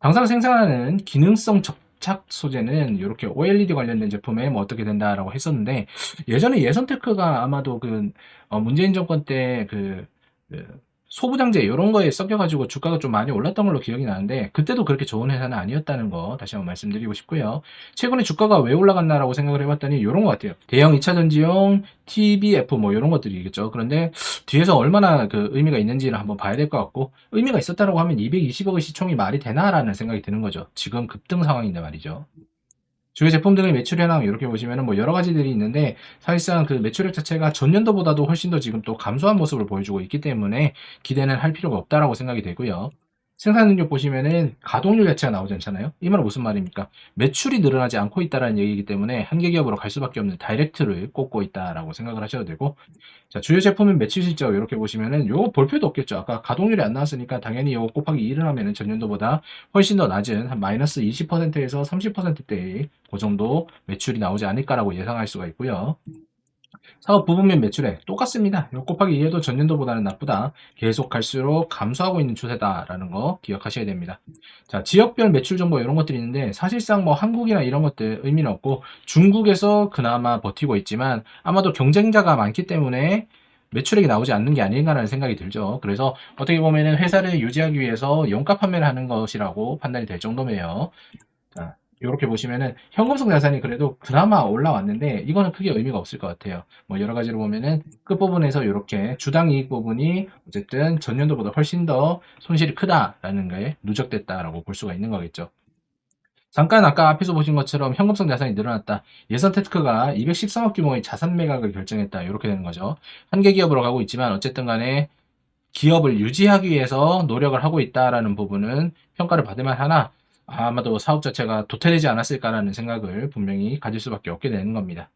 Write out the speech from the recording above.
당사가 생산하는 기능성 접착 소재는 이렇게 OLED 관련된 제품에 뭐 어떻게 된다라고 했었는데 예전에 예선테크가 아마도 그 어, 문재인 정권 때그 그 소부장제 이런 거에 섞여가지고 주가가 좀 많이 올랐던 걸로 기억이 나는데 그때도 그렇게 좋은 회사는 아니었다는 거 다시 한번 말씀드리고 싶고요. 최근에 주가가 왜 올라갔나라고 생각을 해봤더니 이런 것 같아요. 대형 2차 전지용 TBF 뭐 이런 것들이겠죠. 그런데 뒤에서 얼마나 그 의미가 있는지를 한번 봐야 될 것 같고 의미가 있었다라고 하면 220억의 시총이 말이 되나라는 생각이 드는 거죠. 지금 급등 상황인데 말이죠. 주요 제품 등의 매출 현황 이렇게 보시면은 뭐 여러 가지들이 있는데 사실상 그 매출액 자체가 전년도보다도 훨씬 더 지금 또 감소한 모습을 보여주고 있기 때문에 기대는 할 필요가 없다라고 생각이 되고요. 생산 능력 보시면은 가동률 자체가 나오지 않잖아요. 이 말은 무슨 말입니까? 매출이 늘어나지 않고 있다라는 얘기이기 때문에 한계 기업으로 갈 수밖에 없는 다이렉트를 꼽고 있다라고 생각을 하셔도 되고 자, 주요 제품은 매출 실적 이렇게 보시면은 요거 볼 필요도 없겠죠. 아까 가동률이 안 나왔으니까 당연히 요거 곱하기 2를 하면은 전년도보다 훨씬 더 낮은 한 마이너스 20%에서 30%대의 그 정도 매출이 나오지 않을까라고 예상할 수가 있고요. 사업 부분면 매출액 똑같습니다. 요 곱하기 2에도 전년도보다는 나쁘다. 계속 갈수록 감소하고 있는 추세다라는 거 기억하셔야 됩니다. 자, 지역별 매출 정보 이런 것들이 있는데 사실상 뭐 한국이나 이런 것들 의미는 없고 중국에서 그나마 버티고 있지만 아마도 경쟁자가 많기 때문에 매출액이 나오지 않는 게 아닌가라는 생각이 들죠. 그래서 어떻게 보면은 회사를 유지하기 위해서 용가 판매를 하는 것이라고 판단이 될 정도네요. 자, 이렇게 보시면은 현금성 자산이 그래도 그나마 올라왔는데 이거는 크게 의미가 없을 것 같아요. 뭐 여러 가지로 보면은 끝부분에서 이렇게 주당 이익 부분이 어쨌든 전년도보다 훨씬 더 손실이 크다라는 게 누적됐다라고 볼 수가 있는 거겠죠. 잠깐 아까 앞에서 보신 것처럼 현금성 자산이 늘어났다. 예선 테스크가 213억 규모의 자산 매각을 결정했다. 이렇게 되는 거죠. 한계 기업으로 가고 있지만 어쨌든 간에 기업을 유지하기 위해서 노력을 하고 있다라는 부분은 평가를 받을 만 하나 아마도 사업 자체가 도태되지 않았을까라는 생각을 분명히 가질 수밖에 없게 되는 겁니다.